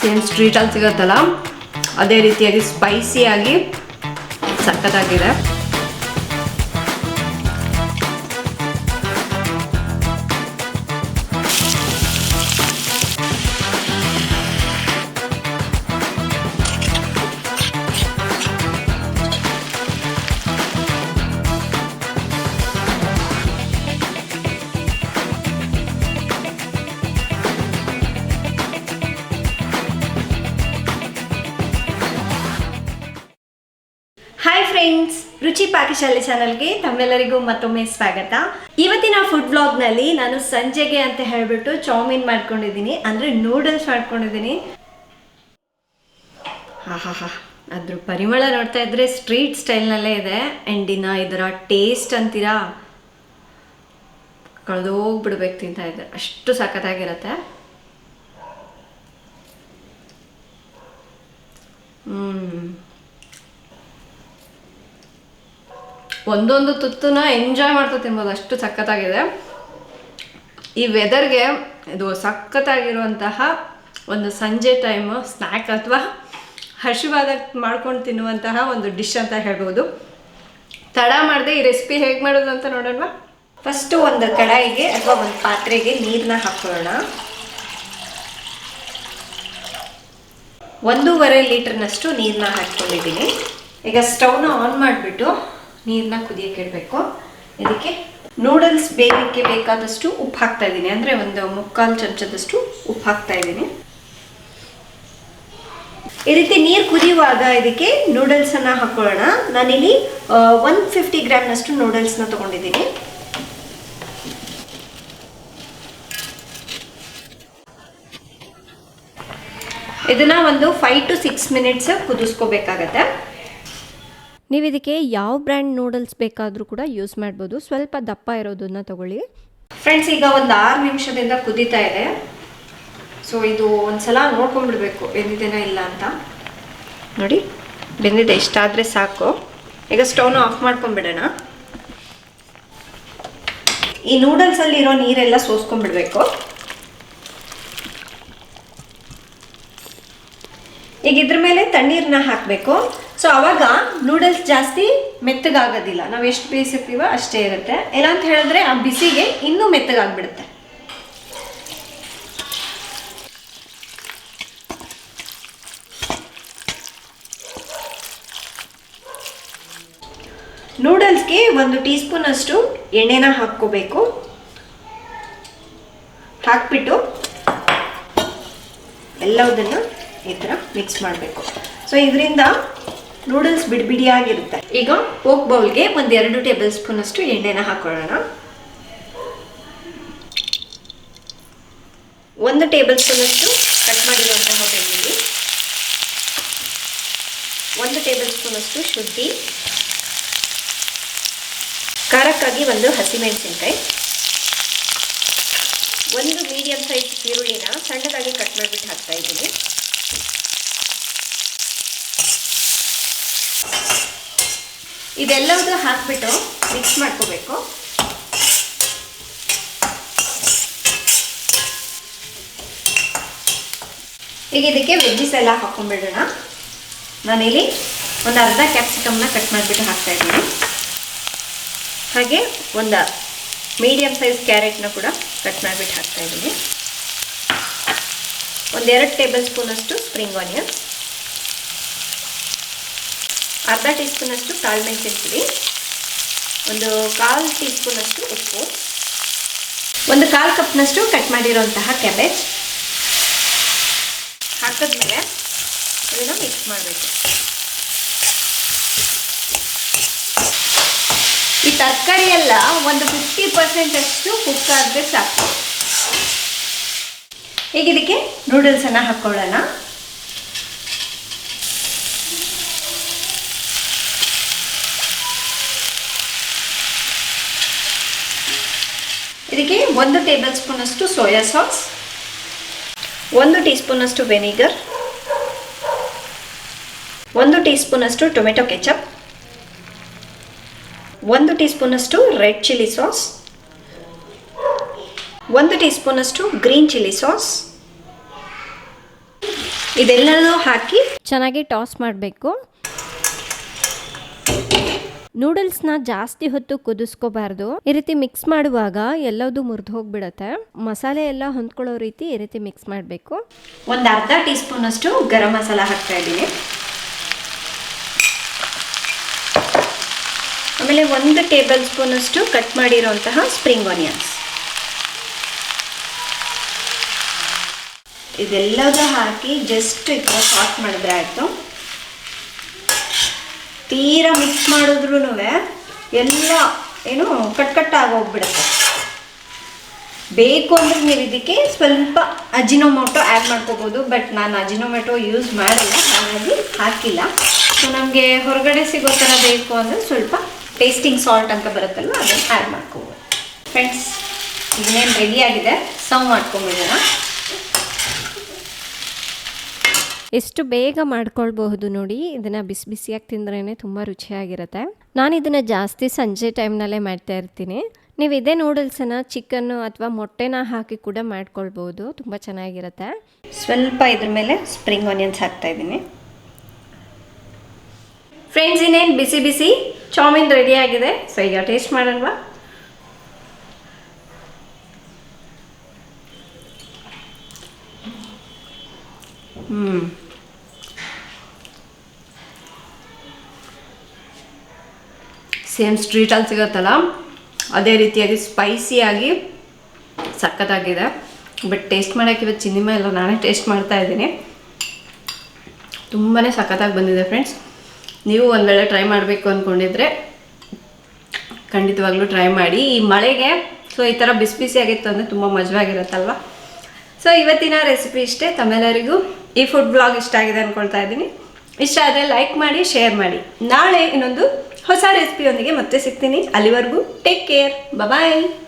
Same ಸ್ಟ್ರೀಟಲ್ಲಿ ಸಿಗುತ್ತಲ್ಲ ಅದೇ ರೀತಿಯಾಗಿ ಸ್ಪೈಸಿಯಾಗಿ ಸಖತ್ತಾಗಿದೆ. ರುಚಿ ಪಾಕಶಾಲೆ ಚಾನಲ್ಗೆ ತಮ್ಮೆಲ್ಲರಿಗೂ ಮತ್ತೊಮ್ಮೆ ಸ್ವಾಗತ. ಇವತ್ತಿನ ಫುಡ್ ಬ್ಲಾಗ್ನಲ್ಲಿ ನಾನು ಸಂಜೆಗೆ ಅಂತ ಹೇಳ್ಬಿಟ್ಟು ಚೌಮಿನ್ ಮಾಡ್ಕೊಂಡಿದ್ದೀನಿ. ಅಂದರೆ ನೂಡಲ್ಸ್ ಮಾಡ್ಕೊಂಡಿದ್ದೀನಿ. ಹಾ ಹಾ ಅದ್ರ ಪರಿಮಳ ನೋಡ್ತಾ ಇದ್ರೆ ಸ್ಟ್ರೀಟ್ ಸ್ಟೈಲ್ನಲ್ಲೇ ಇದೆ. ಇನ್ನು ಇದರ ಟೇಸ್ಟ್ ಅಂತೀರಾ? ಕಳೆದೋಗ್ಬಿಡ್ಬೇಕು ತಿಂತಾ ಇದ್ರೆ. ಅಷ್ಟು ಸಖತ್ತಾಗಿರತ್ತೆ. ಹ್ಮ್. ಒಂದೊಂದು ತುತ್ತನ್ನ ಎಂಜಾಯ್ ಮಾಡ್ತಾ ತಿನ್ಬೋದು. ಅಷ್ಟು ಸಖತ್ತಾಗಿದೆ. ಈ ವೆದರ್ಗೆ ಇದು ಸಖತ್ತಾಗಿರುವಂತಹ ಒಂದು ಸಂಜೆ ಟೈಮು ಸ್ನ್ಯಾಕ್ ಅಥವಾ ಹಸಿವಾದ ಮಾಡ್ಕೊಂಡು ತಿನ್ನುವಂತಹ ಒಂದು ಡಿಶ್ ಅಂತ ಹೇಳ್ಬೋದು. ತಡ ಮಾಡದೆ ಈ ರೆಸಿಪಿ ಹೇಗೆ ಮಾಡೋದು ಅಂತ ನೋಡೋಣ. ಫಸ್ಟು ಒಂದು ಕಡಾಯಿಗೆ ಅಥವಾ ಒಂದು ಪಾತ್ರೆಗೆ ನೀರನ್ನ ಹಾಕೊಳ್ಳೋಣ. ಒಂದೂವರೆ ಲೀಟರ್ನಷ್ಟು ನೀರನ್ನ ಹಾಕ್ಕೊಂಡಿದ್ದೀನಿ. ಈಗ ಸ್ಟವ್ನ ಆನ್ ಮಾಡಿಬಿಟ್ಟು ನೀರನ್ನ ಕುದಿಯಕ್ಕೆ ಇಡಬೇಕು ಇದಕ್ಕೆ ನೂಡಲ್ಸ್ ಬೇಯಕ್ಕೆ ಬೇಕಾದಷ್ಟು ಉಪ್ಪು ಹಾಕ್ತಾ ಇದ್ದೀನಿ. ಅಂದರೆ ಒಂದು ಮುಕ್ಕಾಲು ಚಮಚದಷ್ಟು ಉಪ್ಪು ಹಾಕ್ತಾ ಇದ್ದೀನಿ. ಈ ರೀತಿ ನೀರು ಕುದಿಯುವಾಗ ಇದಕ್ಕೆ ನೂಡಲ್ಸನ್ನು ಹಾಕೊಳ್ಳೋಣ. ನಾನಿಲ್ಲಿ ಒನ್ ಫಿಫ್ಟಿ ಗ್ರಾಮ್ನಷ್ಟು ನೂಡಲ್ಸ್ನ ತೊಗೊಂಡಿದ್ದೀನಿ. ಇದನ್ನ ಒಂದು ಫೈವ್ ಟು ಸಿಕ್ಸ್ ಮಿನಿಟ್ಸ್ ಕುದಿಸ್ಕೋಬೇಕಾಗತ್ತೆ. ನೀವು ಇದಕ್ಕೆ ಯಾವ ಬ್ರ್ಯಾಂಡ್ ನೂಡಲ್ಸ್ ಬೇಕಾದರೂ ಕೂಡ ಯೂಸ್ ಮಾಡ್ಬೋದು. ಸ್ವಲ್ಪ ದಪ್ಪ ಇರೋದನ್ನ ತಗೊಳ್ಳಿ. ಫ್ರೆಂಡ್ಸ್ ಈಗ ಒಂದು ಆರು ನಿಮಿಷದಿಂದ ಕುದೀತಾ ಇದೆ. ಸೊ ಇದು ಒಂದ್ಸಲ ನೋಡ್ಕೊಂಡ್ಬಿಡ್ಬೇಕು ಬೆಂದಿದೆನಾ ಇಲ್ಲ ಅಂತ. ನೋಡಿ, ಬೆಂದಿದೆ ಇಷ್ಟಾದರೆ ಸಾಕು. ಈಗ ಸ್ಟವ್ನ ಆಫ್ ಮಾಡ್ಕೊಂಬಿಡೋಣ ಈ ನೂಡಲ್ಸಲ್ಲಿ ಇರೋ ನೀರೆಲ್ಲ ಸೋಸ್ಕೊಂಡ್ಬಿಡ್ಬೇಕು. ಈಗ ಇದ್ರ ಮೇಲೆ ತಣ್ಣೀರನ್ನ ಹಾಕಬೇಕು. ಸೊ ಅವಾಗ ನೂಡಲ್ಸ್ ಜಾಸ್ತಿ ಮೆತ್ತಗಾಗೋದಿಲ್ಲ. ನಾವು ಎಷ್ಟು ಬೇಯಿಸಿರ್ತೀವೋ ಅಷ್ಟೇ ಇರುತ್ತೆ. ಇಲ್ಲ ಅಂತ ಹೇಳಿದ್ರೆ ಆ ಬಿಸಿಗೆ ಇನ್ನೂ ಮೆತ್ತಗಾಗ್ಬಿಡುತ್ತೆ. ನೂಡಲ್ಸ್ಗೆ ಒಂದು ಟೀ ಸ್ಪೂನ್ ಅಷ್ಟು ಎಣ್ಣೆನ ಹಾಕ್ಕೋಬೇಕು. ಹಾಕ್ಬಿಟ್ಟು ಎಲ್ಲವುದನ್ನು ಈ ಥರ ಮಿಕ್ಸ್ ಮಾಡಬೇಕು. ಸೊ ಇದರಿಂದ ನೂಡಲ್ಸ್ ಬಿಡಿಬಿಡಿಯಾಗಿರುತ್ತೆ. ಈಗ ಓಕ್ ಬೌಲ್ಗೆ ಒಂದು ಎರಡು ಟೇಬಲ್ ಸ್ಪೂನ್ ಅಷ್ಟು ಎಣ್ಣೆನ ಹಾಕೊಳ್ಳೋಣ. ಒಂದು ಟೇಬಲ್ ಸ್ಪೂನ್ ಅಷ್ಟು ಕಟ್ ಮಾಡಿರುವಂತಹ ಬೆಳ್ಳುಳ್ಳಿ. ಒಂದು ಟೇಬಲ್ ಸ್ಪೂನ್ ಅಷ್ಟು ಶುದ್ಧಿ ಖಾರಕ್ಕಾಗಿ ಒಂದು ಹಸಿಮೆಣಸಿನ್ಕಾಯಿ. ಒಂದು ಮೀಡಿಯಂ ಸೈಜ್ ಈರುಳ್ಳಿನ ಸಣ್ಣದಾಗಿ ಕಟ್ ಮಾಡಿಬಿಟ್ಟು ಹಾಕ್ತಾ ಇದ್ದೀನಿ. ಇದೆಲ್ಲವೂ ಹಾಕ್ಬಿಟ್ಟು ಮಿಕ್ಸ್ ಮಾಡ್ಕೋಬೇಕು. ಈಗ ಇದಕ್ಕೆ ವೆಜ್ಜಿಸ್ ಎಲ್ಲ ಹಾಕೊಂಡ್ಬಿಡೋಣ. ನಾನಿಲ್ಲಿ ಒಂದು ಅರ್ಧ ಕ್ಯಾಪ್ಸಿಕಮ್ನ ಕಟ್ ಮಾಡಿಬಿಟ್ಟು ಹಾಕ್ತಾ ಇದ್ದೀನಿ. ಹಾಗೆ ಒಂದು ಮೀಡಿಯಮ್ ಸೈಜ್ ಕ್ಯಾರೆಟ್ನ ಕೂಡ ಕಟ್ ಮಾಡಿಬಿಟ್ಟು ಹಾಕ್ತಾ ಇದ್ದೀನಿ. ಒಂದೆರಡು ಟೇಬಲ್ ಸ್ಪೂನಷ್ಟು ಸ್ಪ್ರಿಂಗ್ ಆನಿಯನ್ಸ್ ಅರ್ಧ ಟೀ ಸ್ಪೂನಷ್ಟು ಕಾಳು ಮೆಣಸಿನ ಪುಡಿ ಒಂದು ಕಾಲು ಟೀ ಸ್ಪೂನಷ್ಟು ಉಪ್ಪು, ಒಂದು ಕಾಲು ಕಪ್ನಷ್ಟು ಕಟ್ ಮಾಡಿರೋಂತಹ ಕ್ಯಾಬೇಜ್. ಹಾಕಿದ್ಮೇಲೆ ಅದನ್ನು ಮಿಕ್ಸ್ ಮಾಡಬೇಕು. ಈ ತರಕಾರಿ ಎಲ್ಲ ಒಂದು ಫಿಫ್ಟಿ ಪರ್ಸೆಂಟ್ ಅಷ್ಟು ಕುಕ್ ಆದರೆ ಸಾಕು. ಈಗ ಇದಕ್ಕೆ ನೂಡಲ್ಸನ್ನು ಹಾಕ್ಕೊಳ್ಳೋಣ ಇದಕ್ಕೆ ಒಂದು ಟೇಬಲ್ ಸ್ಪೂನಷ್ಟು ಸೋಯಾ ಸಾಸ್, ಒಂದು ಟೀ ಸ್ಪೂನಷ್ಟು ವೆನಿಗರ್, ಒಂದು ಟೀ ಸ್ಪೂನಷ್ಟು ಟೊಮೆಟೊ ಕೆಚಪ್, ಒಂದು ಟೀ ಸ್ಪೂನಷ್ಟು ರೆಡ್ ಚಿಲ್ಲಿ ಸಾಸ್, ಒಂದು ಟೀ ಸ್ಪೂನಷ್ಟು ಗ್ರೀನ್ ಚಿಲ್ಲಿ ಸಾಸ್. ಇದೆಲ್ಲನೂ ಹಾಕಿ ಚೆನ್ನಾಗಿ ಟಾಸ್ ಮಾಡಬೇಕು. ನೂಡಲ್ಸ್ನ ಜಾಸ್ತಿ ಹೊತ್ತು ಕುದಿಸ್ಕೋಬಾರ್ದು. ಈ ರೀತಿ ಮಿಕ್ಸ್ ಮಾಡುವಾಗ ಎಲ್ಲದೂ ಮುರಿದು ಹೋಗ್ಬಿಡತ್ತೆ. ಮಸಾಲೆ ಎಲ್ಲ ಹೊಂದ್ಕೊಳ್ಳೋ ರೀತಿ ಈ ರೀತಿ ಮಿಕ್ಸ್ ಮಾಡಬೇಕು. ಒಂದು ಅರ್ಧ ಟೀ ಸ್ಪೂನ್ ಅಷ್ಟು ಗರಂ ಮಸಾಲ ಹಾಕ್ತಾ ಇದ್ದೀನಿ. ಆಮೇಲೆ ಒಂದು ಟೇಬಲ್ ಸ್ಪೂನ್ ಅಷ್ಟು ಕಟ್ ಮಾಡಿರೋಂತಹ ಸ್ಪ್ರಿಂಗ್ ಆನಿಯನ್ಸ್. ಇದೆಲ್ಲದೂ ಹಾಕಿ ಜಸ್ಟ್ ಈ ಥರ ಮಾಡಿದ್ರೆ ಆಯಿತು. ತೀರಾ ಮಿಕ್ಸ್ ಮಾಡಿದ್ರೂ ಎಲ್ಲ ಏನು ಕಟ್ ಕಟ್ ಆಗೋಗ್ಬಿಡುತ್ತೆ ಬೇಕು ಅಂದ್ರೆ ನೀವು ಇದಕ್ಕೆ ಸ್ವಲ್ಪ ಅಜಿನೋಮೋಟೊ ಆ್ಯಡ್ ಮಾಡ್ಕೋಬೋದು ಬಟ್ ನಾನು ಅಜಿನೋಮೋಟೊ ಯೂಸ್ ಮಾಡಿಲ್ಲ, ಹಾಗಾಗಿ ಹಾಕಿಲ್ಲ. ಸೊ ನಮಗೆ ಹೊರಗಡೆ ಸಿಗೋ ಥರ ಬೇಕು ಅಂದರೆ ಸ್ವಲ್ಪ ಟೇಸ್ಟಿಂಗ್ ಸಾಲ್ಟ್ ಅಂತ ಬರುತ್ತಲ್ವ, ಅದನ್ನು ಆ್ಯಡ್ ಮಾಡ್ಕೋಬೋದು. ಫ್ರೆಂಡ್ಸ್ ಇದನ್ನೇನು ರೆಡಿಯಾಗಿದೆ ಸರ್ವ್ ಮಾಡ್ಕೊಂಬಿಡೋಣ. ಎಷ್ಟು ಬೇಗ ಮಾಡ್ಕೊಳ್ಬಹುದು ನೋಡಿ ಇದನ್ನು ಬಿಸಿ ಬಿಸಿಯಾಗಿ ತಿಂದ್ರೇ ತುಂಬ ರುಚಿಯಾಗಿರುತ್ತೆ. ನಾನು ಇದನ್ನು ಜಾಸ್ತಿ ಸಂಜೆ ಟೈಮ್ನಲ್ಲೇ ಮಾಡ್ತಾ ಇರ್ತೀನಿ. ನೀವು ಇದೇ ನೂಡಲ್ಸನ್ನು ಚಿಕನ್ನು ಅಥವಾ ಮೊಟ್ಟೆನ ಹಾಕಿ ಕೂಡ ಮಾಡ್ಕೊಳ್ಬೋದು ತುಂಬ ಚೆನ್ನಾಗಿರುತ್ತೆ. ಸ್ವಲ್ಪ ಇದ್ರ ಮೇಲೆ ಸ್ಪ್ರಿಂಗ್ ಆನಿಯನ್ಸ್ ಹಾಕ್ತಾ ಇದ್ದೀನಿ. ಫ್ರೆಂಡ್ಸ್ ಇನ್ನೇನು ಬಿಸಿ ಬಿಸಿ? ಚಾಮಿನ್ ರೆಡಿ ಆಗಿದೆ. ಸೊ ಈಗ ಟೇಸ್ಟ್ ಮಾಡಲ್ವಾ? ಹ್ಞೂ ಸೇಮ್ ಸ್ಟ್ರೀಟಲ್ಲಿ ಸಿಗುತ್ತಲ್ಲ? ಅದೇ ರೀತಿಯಾಗಿ ಸ್ಪೈಸಿಯಾಗಿ ಸಖತ್ತಾಗಿದೆ. ಬಟ್ ಟೇಸ್ಟ್ ಮಾಡೋಕ್ಕೆ ಇವತ್ತು ಚಿನ್ನಿಮ ಎಲ್ಲ ನಾನೇ ಟೇಸ್ಟ್ ಮಾಡ್ತಾ ಇದ್ದೀನಿ. ತುಂಬಾ ಸಖತ್ತಾಗಿ ಬಂದಿದೆ ಫ್ರೆಂಡ್ಸ್ ನೀವು ಒಂದು ವೇಳೆ ಟ್ರೈ ಮಾಡಬೇಕು ಅಂದ್ಕೊಂಡಿದ್ರೆ ಖಂಡಿತವಾಗ್ಲೂ ಟ್ರೈ ಮಾಡಿ. ಈ ಮಳೆಗೆ ಸೊ ಈ ಥರ ಬಿಸಿ ಬಿಸಿ ಆಗಿತ್ತು ಅಂದರೆ ತುಂಬ ಮಜವಾಗಿರುತ್ತಲ್ವ? ಸೊ ಇವತ್ತಿನ ರೆಸಿಪಿ ಇಷ್ಟೇ ತಮ್ಮೆಲ್ಲರಿಗೂ. ಈ ಫುಡ್ ಬ್ಲಾಗ್ ಇಷ್ಟ ಆಗಿದೆ ಅಂದ್ಕೊಳ್ತಾ ಇದ್ದೀನಿ. ಇಷ್ಟ ಆದರೆ ಲೈಕ್ ಮಾಡಿ ಶೇರ್ ಮಾಡಿ. ನಾಳೆ ಇನ್ನೊಂದು ಹೊಸ ರೆಸಿಪಿಯೊಂದಿಗೆ ಮತ್ತೆ ಸಿಗ್ತೀನಿ. ಅಲ್ಲಿವರೆಗೂ ಟೇಕ್ ಕೇರ್ ಬಾಯ್